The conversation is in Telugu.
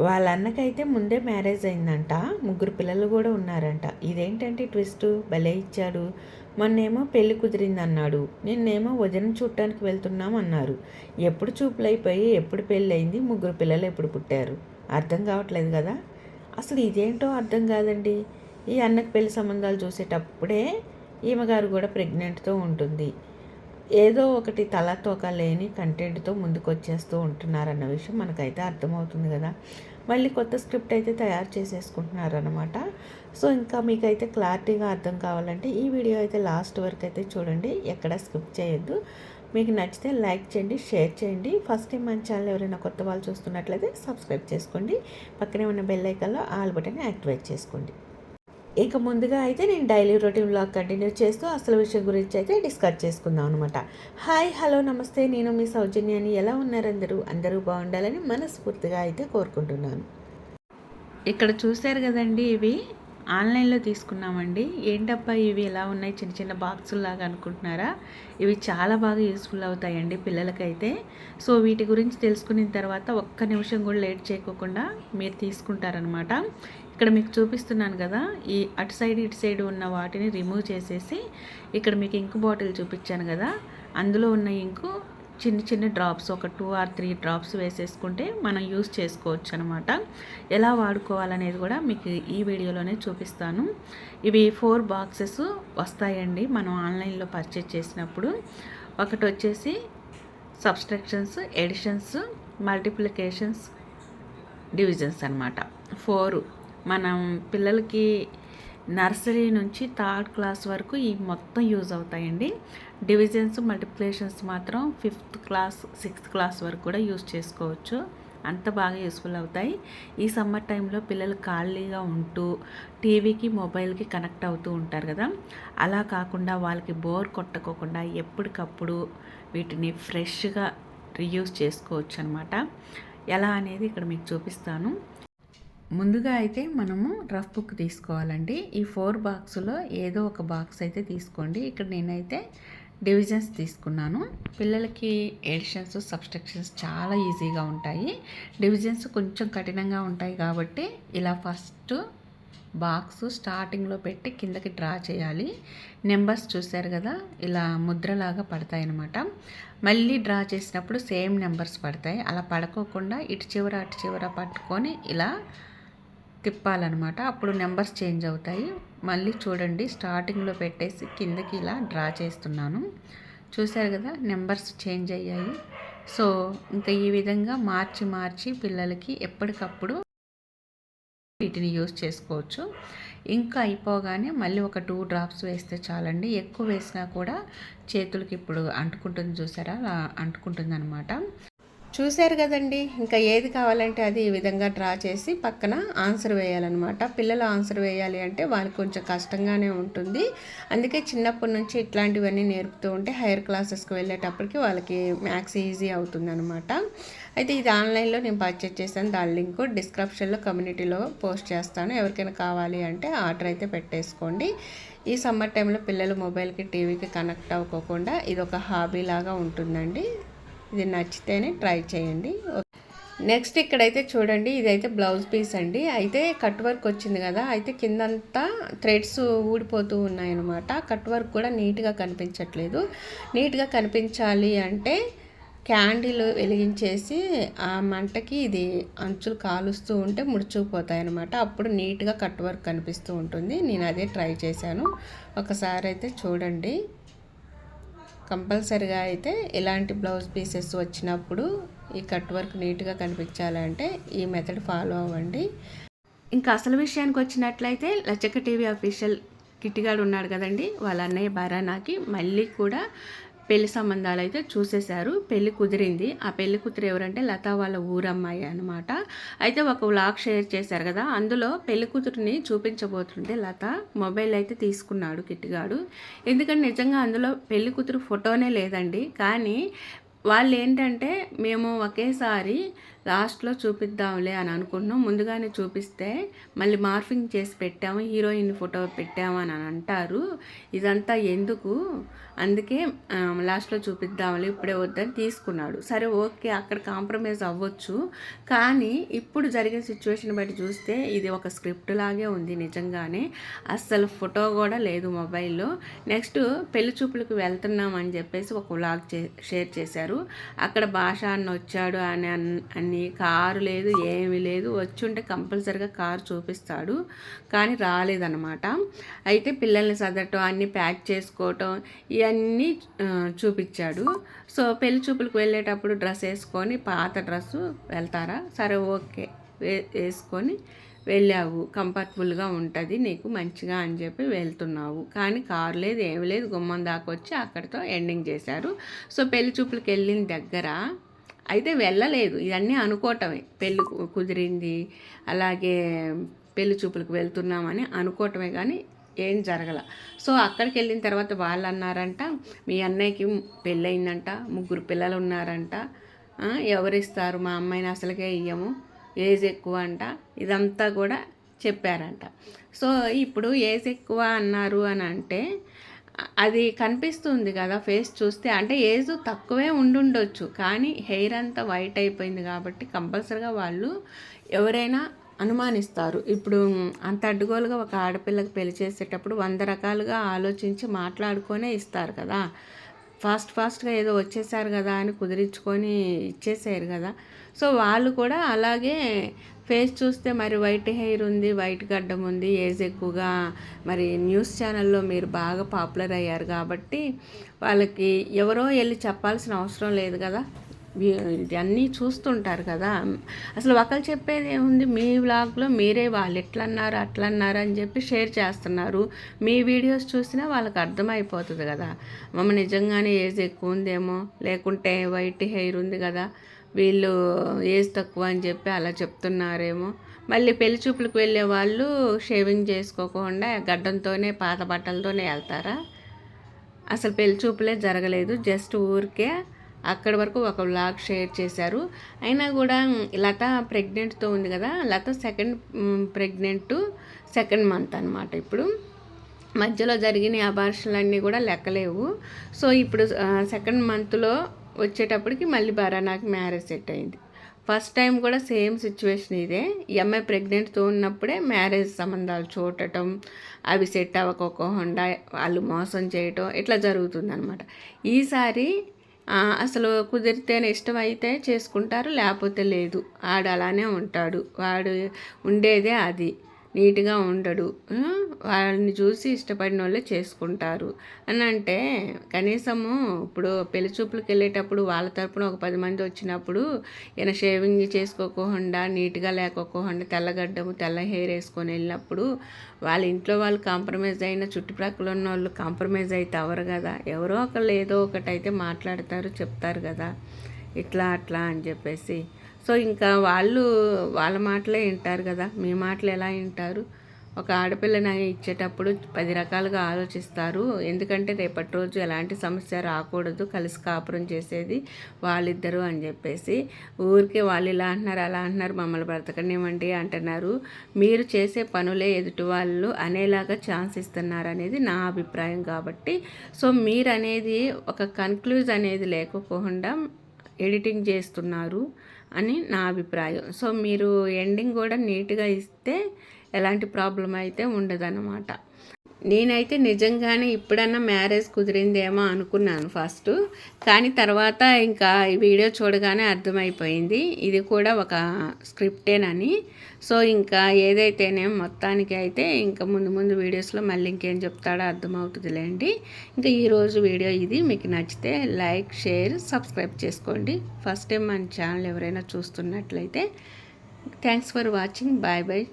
వాళ్ళ అన్నకైతే ముందే మ్యారేజ్ అయిందంట. ముగ్గురు పిల్లలు కూడా ఉన్నారంట. ఇదేంటంటే ట్విస్ట్? భలే ఇచ్చాడు. మొన్నేమో పెళ్ళి కుదిరింది అన్నాడు నిన్నేమో వజనం చూడటానికి వెళ్తున్నాం అన్నారు. ఎప్పుడు చూపులు అయిపోయి ఎప్పుడు పెళ్ళి అయింది ముగ్గురు పిల్లలు ఎప్పుడు పుట్టారు? అర్థం కావట్లేదు కదా? అసలు ఇదేంటో అర్థం కాదండి. ఈ అన్నకి పెళ్ళి సంబంధాలు చూసేటప్పుడే ఈమెగారు కూడా ప్రెగ్నెంట్తో ఉంటుంది. ఏదో ఒకటి తల తోక లేని కంటెంట్తో ముందుకు వచ్చేస్తూ ఉంటున్నారన్న విషయం మనకైతే అర్థమవుతుంది కదా. మళ్ళీ కొత్త స్క్రిప్ట్ అయితే తయారు చేసేసుకుంటున్నారనమాట సో ఇంకా మీకైతే క్లారిటీగా అర్థం కావాలంటే ఈ వీడియో అయితే లాస్ట్ వరకు అయితే చూడండి. ఎక్కడ స్కిప్ చేయొద్దు. మీకు నచ్చితే లైక్ చేయండి షేర్ చేయండి. ఫస్ట్ టైం మన ఛానల్ ఎవరైనా కొత్త వాళ్ళు చూస్తున్నట్లయితే సబ్స్క్రైబ్ చేసుకోండి. పక్కనే ఉన్న బెల్ ఐకాన్లో ఆల్ బటన్ యాక్టివేట్ చేసుకోండి. ఇక ముందుగా అయితే నేను డైలీ రొటీన్ బ్లాగ్ కంటిన్యూ చేస్తూ అసలు విషయం గురించి అయితే డిస్కస్ చేసుకుందాం అనమాట హాయ్ హలో నమస్తే. నేను మీ సౌజన్యాన్ని ఎలా ఉన్నారు అందరూ? అందరూ బాగుండాలని మనస్ఫూర్తిగా అయితే కోరుకుంటున్నాను. ఇక్కడ చూశారు కదండి ఇవి. ఆన్లైన్లో తీసుకున్నామండి. ఏంటబ్బా ఇవి? ఎలా ఉన్నాయి? చిన్న చిన్న బాక్సుల్లాగా అనుకుంటున్నారా? ఇవి చాలా బాగా యూస్ఫుల్ అవుతాయండి పిల్లలకైతే. సో వీటి గురించి తెలుసుకున్న తర్వాత ఒక్క నిమిషం కూడా లేట్ చేయకోకుండా మీరు తీసుకుంటారనమాట ఇక్కడ మీకు చూపిస్తున్నాను కదా ఈ అటు సైడ్ ఇటు సైడ్ ఉన్న వాటిని రిమూవ్ చేసేసి ఇక్కడ మీకు ఇంక్ బాటిల్ చూపించాను కదా అందులో ఉన్న ఇంకు చిన్న చిన్న డ్రాప్స్ ఒక టూ ఆర్ త్రీ డ్రాప్స్ వేసేసుకుంటే మనం యూస్ చేసుకోవచ్చు అనమాట ఎలా వాడుకోవాలనేది కూడా మీకు ఈ వీడియోలోనే చూపిస్తాను. ఇవి ఫోర్ బాక్సెస్ వస్తాయండి మనం ఆన్లైన్లో పర్చేజ్ చేసినప్పుడు. ఒకటి వచ్చేసి సబ్స్ట్రక్షన్స్ ఎడిషన్స్ మల్టిప్లికేషన్స్ డివిజన్స్ అనమాట ఫోర్ మనం పిల్లలకి నర్సరీ నుంచి థర్డ్ క్లాస్ వరకు ఈ మొత్తం యూజ్ అవుతాయండి. డివిజన్స్ మల్టిప్లికేషన్స్ మాత్రం ఫిఫ్త్ క్లాస్ సిక్స్త్ క్లాస్ వరకు కూడా యూజ్ చేసుకోవచ్చు. అంత బాగా యూస్ఫుల్ అవుతాయి. ఈ సమ్మర్ టైంలో పిల్లలు ఖాళీగా ఉంటూ టీవీకి మొబైల్కి కనెక్ట్ అవుతూ ఉంటారు కదా. అలా కాకుండా వాళ్ళకి బోర్ కొట్టకోకుండా ఎప్పటికప్పుడు వీటిని ఫ్రెష్గా రీయూస్ చేసుకోవచ్చు అనమాట ఎలా అనేది ఇక్కడ మీకు చూపిస్తాను. ముందుగా అయితే మనము రఫ్ బుక్ తీసుకోవాలండి. ఈ ఫోర్ బాక్స్లో ఏదో ఒక బాక్స్ అయితే తీసుకోండి. ఇక్కడ నేనైతే డివిజన్స్ తీసుకున్నాను. పిల్లలకి ఎడిషన్స్ సబ్స్ట్రక్షన్స్ చాలా ఈజీగా ఉంటాయి. డివిజన్స్ కొంచెం కఠినంగా ఉంటాయి కాబట్టి ఇలా ఫస్ట్ బాక్స్ స్టార్టింగ్లో పెట్టి కిందకి డ్రా చేయాలి. నెంబర్స్ చూశారు కదా ఇలా ముద్రలాగా పడతాయి అన్నమాట మళ్ళీ డ్రా చేసినప్పుడు సేమ్ నెంబర్స్ పడతాయి. అలా పడకోకుండా ఇటు చివర అటు చివర పట్టుకొని ఇలా తిప్పాలన్నమాట. అప్పుడు నెంబర్స్ చేంజ్ అవుతాయి. మళ్ళీ చూడండి స్టార్టింగ్లో పెట్టేసి కిందకి ఇలా డ్రా చేస్తున్నాను. చూశారు కదా నెంబర్స్ చేంజ్ అయ్యాయి. సో ఇంకా ఈ విధంగా మార్చి మార్చి పిల్లలకి ఎప్పటికప్పుడు వీటిని యూస్ చేసుకోవచ్చు. ఇంకా అయిపోగానే మళ్ళీ ఒక టూ డ్రాప్స్ వేస్తే చాలండి. ఎక్కువ వేసినా కూడా చేతులకి ఇప్పుడు అంటుకుంటుంది చూసారా? అలా అంటుకుంటుంది అనమాట చూశారు కదండి. ఇంకా ఏది కావాలంటే అది ఈ విధంగా డ్రా చేసి పక్కన ఆన్సర్ వేయాలన్నమాట. పిల్లలు ఆన్సర్ వేయాలి అంటే వాళ్ళకి కొంచెం కష్టంగానే ఉంటుంది. అందుకే చిన్నప్పటి నుంచి ఇట్లాంటివన్నీ నేర్పుతూ ఉంటే హైయర్ క్లాసెస్కి వెళ్ళేటప్పటికి వాళ్ళకి మ్యాథ్స్ ఈజీ అవుతుంది అనమాట అయితే ఇది ఆన్లైన్లో నేను పర్చేజ్ చేశాను. దాని లింక్ డిస్క్రిప్షన్లో కమ్యూనిటీలో పోస్ట్ చేస్తాను. ఎవరికైనా కావాలి అంటే ఆర్డర్ అయితే పెట్టేసుకోండి. ఈ సమ్మర్ టైంలో పిల్లలు మొబైల్కి టీవీకి కనెక్ట్ అవ్వకోకుండా ఇది ఒక హాబీ లాగా ఉంటుందండి. ఇది నచ్చితేనే ట్రై చేయండి. నెక్స్ట్ ఇక్కడైతే చూడండి ఇదైతే బ్లౌజ్ పీస్ అండి. అయితే కట్ వర్క్ వచ్చింది కదా అయితే కిందంతా థ్రెడ్స్ ఊడిపోతూ ఉన్నాయన్నమాట. కట్ వర్క్ కూడా నీట్గా కనిపించట్లేదు. నీట్గా కనిపించాలి అంటే క్యాండిల్ వెలిగించేసి ఆ మంటకి ఇది అంచులు కాలుస్తూ ఉంటే ముడుచుకుపోతాయి అనమాట అప్పుడు నీట్గా కట్ వర్క్ కనిపిస్తూ ఉంటుంది. నేను అదే ట్రై చేశాను. ఒకసారి అయితే చూడండి. కంపల్సరిగా అయితే ఇలాంటి బ్లౌజ్ పీసెస్ వచ్చినప్పుడు ఈ కట్ వర్క్ నీట్గా కనిపించాలంటే ఈ మెథడ్ ఫాలో అవ్వండి. ఇంకా అసలు విషయానికి వచ్చినట్లయితే లచ్చక టీవీ అఫీషియల్ కిట్టిగాడు ఉన్నాడు కదండి వాళ్ళ అన్నయ్య బారానాకి మళ్ళీ కూడా పెళ్ళి సంబంధాలు అయితే చూసేశారు. పెళ్ళి కుదిరింది. ఆ పెళ్ళి కూతురు ఎవరంటే లత వాళ్ళ ఊరమ్మాయి అనమాట అయితే ఒక వ్లాగ్ షేర్ చేశారు కదా అందులో పెళ్ళి కూతురుని చూపించబోతుంటే లత మొబైల్ అయితే తీసుకున్నాడు కిట్టిగాడు ఎందుకంటే నిజంగా అందులో పెళ్ళి కూతురు ఫోటోనే లేదండి. కానీ వాళ్ళు ఏంటంటే మేము ఒకేసారి లాస్ట్లో చూపిద్దాంలే అని అనుకుంటున్నాం. ముందుగానే చూపిస్తే మళ్ళీ మార్ఫింగ్ చేసి పెట్టాము హీరోయిన్ ఫోటో పెట్టాము అని అంటారు. ఇదంతా ఎందుకు? అందుకే లాస్ట్లో చూపిద్దాంలే ఇప్పుడే వద్దని తీసుకున్నాడు. సరే ఓకే అక్కడ కాంప్రమైజ్ అవ్వచ్చు. కానీ ఇప్పుడు జరిగే సిచ్యువేషన్ బట్టి చూస్తే ఇది ఒక స్క్రిప్ట్ లాగే ఉంది నిజంగానే. అస్సలు ఫోటో కూడా లేదు మొబైల్లో. నెక్స్ట్ పెళ్ళి చూపులకు వెళ్తున్నాం అని చెప్పేసి ఒక వ్లాగ్ చే షేర్ చేశారు. అక్కడ భాష అన్న వచ్చాడు అని అన్- అని కారు లేదు ఏమీ లేదు. వచ్చి ఉంటే కంపల్సరిగా కారు చూపిస్తాడు. కానీ రాలేదన్నమాట. అయితే పిల్లల్ని చదవటం అన్నీ ప్యాక్ చేసుకోవటం ఇవన్నీ చూపించాడు సో పెళ్ళి చూపులకు వెళ్ళేటప్పుడు డ్రెస్ వేసుకొని పాత డ్రెస్సు వెళ్తారా? సరే ఓకే. వే వేసుకొని వెళ్ళావు. కంఫర్టబుల్గా ఉంటుంది నీకు మంచిగా అని చెప్పి వెళ్తున్నావు. కానీ కారు లేదు ఏమి లేదు. గుమ్మం దాకా వచ్చి అక్కడితో ఎండింగ్ చేశారు. సో పెళ్ళి చూపులకు వెళ్ళిన దగ్గర అయితే వెళ్ళలేదు. ఇవన్నీ అనుకోవటమే. పెళ్ళి కుదిరింది అలాగే పెళ్ళి చూపులకు వెళ్తున్నామని అనుకోవటమే కానీ ఏం జరగల. సో అక్కడికి వెళ్ళిన తర్వాత వాళ్ళు అన్నారంట మీ అన్నయ్యకి పెళ్ళయిందంట ముగ్గురు పిల్లలు ఉన్నారంట ఎవరిస్తారు? మా అమ్మాయిని అసలుకే ఇయ్యము. ఏజ్ ఎక్కువ అంట. ఇదంతా కూడా చెప్పారంట. సో ఇప్పుడు ఏజ్ ఎక్కువ అన్నారు అని అంటే అది కనిపిస్తుంది కదా ఫేస్ చూస్తే. అంటే ఏజ్ తక్కువే ఉండుండొచ్చు. కానీ హెయిర్ అంతా వైట్ అయిపోయింది కాబట్టి కంపల్సరిగా వాళ్ళు ఎవరైనా అనుమానిస్తారు. ఇప్పుడు అంత అడ్డుగోలుగా ఒక ఆడపిల్లకి పెళ్ళి చేసేటప్పుడు వంద రకాలుగా ఆలోచించి మాట్లాడుకొనే ఇస్తారు కదా. ఫాస్ట్ ఫాస్ట్గా ఏదో వచ్చేసారు కదా అని కుదిరించుకొని ఇచ్చేసారు కదా. సో వాళ్ళు కూడా అలాగే ఫేస్ చూస్తే మరి వైట్ హెయిర్ ఉంది వైట్ గడ్డం ఉంది ఏజ్ ఎక్కువగా మరి న్యూస్ ఛానల్లో మీరు బాగా పాపులర్ అయ్యారు కాబట్టి వాళ్ళకి ఎవరో వెళ్ళి చెప్పాల్సిన అవసరం లేదు కదా. అన్నీ చూస్తుంటారు కదా. అసలు ఒకరు చెప్పేది ఏముంది? మీ వ్లాగ్లో మీరే వాళ్ళు ఎట్లన్నారు అన్నారు అని చెప్పి షేర్ చేస్తున్నారు. మీ వీడియోస్ చూసినా వాళ్ళకి అర్థమైపోతుంది కదా. మమ్మ నిజంగానే ఏజ్ ఎక్కువ ఉందేమో? లేకుంటే వైట్ హెయిర్ ఉంది కదా. వీళ్ళు ఏజ్ తక్కువ అని చెప్పి అలా చెప్తున్నారేమో? మళ్ళీ పెళ్ళి చూపులకు వెళ్ళే వాళ్ళు షేవింగ్ చేసుకోకుండా గడ్డంతోనే పాత బట్టలతోనే వెళ్తారా? అసలు పెళ్ళి చూపులే జరగలేదు జస్ట్ ఊరికే అక్కడి వరకు ఒక వ్లాగ్ షేర్ చేశారు. అయినా కూడా లత ప్రెగ్నెంట్తో ఉంది కదా Latha second pregnant second month అనమాట ఇప్పుడు. మధ్యలో జరిగిన అబార్షన్లన్నీ కూడా లెక్కలేవు. సో ఇప్పుడు సెకండ్ మంత్లో వచ్చేటప్పటికి మళ్ళీ బరానాకి మ్యారేజ్ సెట్ అయింది. ఫస్ట్ టైం కూడా సేమ్ సిచ్యువేషన్ ఇదే. ఈ అమ్మాయి ప్రెగ్నెంట్తో ఉన్నప్పుడే మ్యారేజ్ సంబంధాలు చూడటం అవి సెట్ అవ్వకోకుండా వాళ్ళు మోసం చేయటం ఇట్లా జరుగుతుంది అనమాట ఈసారి అసలు కుదిరితేనే ఇష్టమైతే చేసుకుంటారు లేకపోతే లేదు. ఆడు అలానే ఉంటాడు. వాడు ఉండేదే అది. నీట్గా ఉండడు. వాళ్ళని చూసి ఇష్టపడిన వాళ్ళే చేసుకుంటారు. అని అంటే కనీసము ఇప్పుడు పెళ్ళి చూపులకు వెళ్ళేటప్పుడు వాళ్ళ తరపున ఒక పది మంది వచ్చినప్పుడు ఈయన షేవింగ్ చేసుకోకుండా నీట్గా లేకోకుండా తెల్లగడ్డము తెల్ల హెయిర్ వేసుకొని వెళ్ళినప్పుడు వాళ్ళ ఇంట్లో వాళ్ళు కాంప్రమైజ్ అయిన చుట్టుప్రక్కల ఉన్న వాళ్ళు కాంప్రమైజ్ అయితే అవరు కదా. ఎవరో ఒకళ్ళు ఏదో ఒకటి అయితే మాట్లాడతారు చెప్తారు కదా. ఇట్లా అట్లా అని చెప్పేసి. సో ఇంకా వాళ్ళు వాళ్ళ మాటలే వింటారు కదా. మీ మాటలు ఎలా వింటారు? ఒక ఆడపిల్లని ఇచ్చేటప్పుడు పది రకాలుగా ఆలోచిస్తారు. ఎందుకంటే రేపటి రోజు ఎలాంటి సమస్య రాకూడదు. కలిసి కాపురం చేసేది వాళ్ళిద్దరూ అని చెప్పేసి. ఊరికే వాళ్ళు ఇలా అంటున్నారు అలా అంటున్నారు మమ్మల్ని బ్రతకనివ్వండి అంటున్నారు. మీరు చేసే పనులే ఎదుటి వాళ్ళు అనేలాగా ఛాన్స్ ఇస్తున్నారు అనేది నా అభిప్రాయం కాబట్టి. సో మీరు అనేది ఒక కన్క్లూజ్ అనేది లేకపోకుండా ఎడిటింగ్ చేస్తున్నారు అని నా అభిప్రాయం. సో మీరు ఎండింగ్ కూడా నీట్గా ఇస్తే ఎలాంటి ప్రాబ్లం అయితే ఉండదన్నమాట. నేనైతే నిజంగానే ఇప్పుడన్నా మ్యారేజ్ కుదిరిందేమో అనుకున్నాను ఫస్ట్. కానీ తర్వాత ఇంకా ఈ వీడియో చూడగానే అర్థమైపోయింది. ఇది కూడా ఒక స్క్రిప్టేనని. సో ఇంకా ఏదైతేనే మొత్తానికి అయితే ఇంకా ముందు ముందు వీడియోస్లో మళ్ళీ ఇంకేం చెప్తాడో అర్థమవుతుందిలేండి. ఇంకా ఈరోజు వీడియో ఇది. మీకు నచ్చితే లైక్ షేర్ సబ్స్క్రైబ్ చేసుకోండి. ఫస్ట్ టైం మన ఛానల్ ఎవరైనా చూస్తున్నట్లయితే thanks for watching. Bye bye.